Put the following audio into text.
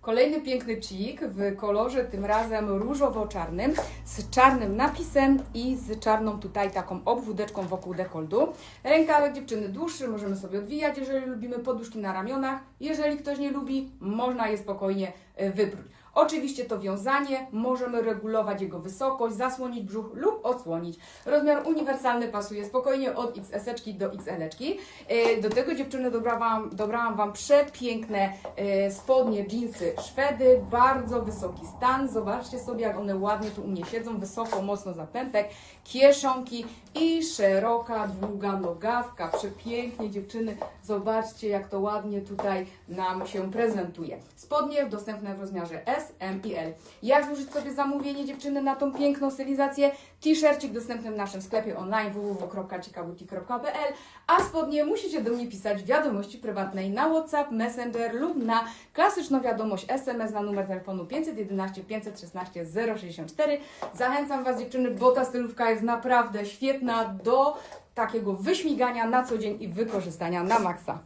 Kolejny piękny cik w kolorze tym razem różowo-czarnym z czarnym napisem i z czarną tutaj taką obwódeczką wokół dekoldu. Rękawek dziewczyny dłuższy, możemy sobie odwijać, jeżeli lubimy poduszki na ramionach. Jeżeli ktoś nie lubi, można je spokojnie e, wypróć. Oczywiście to wiązanie, możemy regulować jego wysokość, zasłonić brzuch lub odsłonić. Rozmiar uniwersalny pasuje spokojnie od XS do XL. -eczki. Do tego dziewczyny dobrałam, dobrałam Wam przepiękne e, spodnie, dżinsy, szwedy, bardzo wysoki stan. Zobaczcie sobie, jak one ładnie tu u mnie siedzą, wysoko, mocno zapętek, kieszonki i szeroka, długa nogawka. Przepięknie dziewczyny, zobaczcie, jak to ładnie tutaj nam się prezentuje. Spodnie dostępne w rozmiarze S, Jak złożyć sobie zamówienie dziewczyny na tą piękną stylizację? T-shircik dostępny w naszym sklepie online www.ciekawuti.pl a spodnie musicie do mnie pisać w wiadomości prywatnej na WhatsApp, Messenger lub na klasyczną wiadomość SMS na numer telefonu 511 516 064. Zachęcam Was dziewczyny, bo ta stylówka jest naprawdę świetna do takiego wyśmigania na co dzień i wykorzystania na maksa.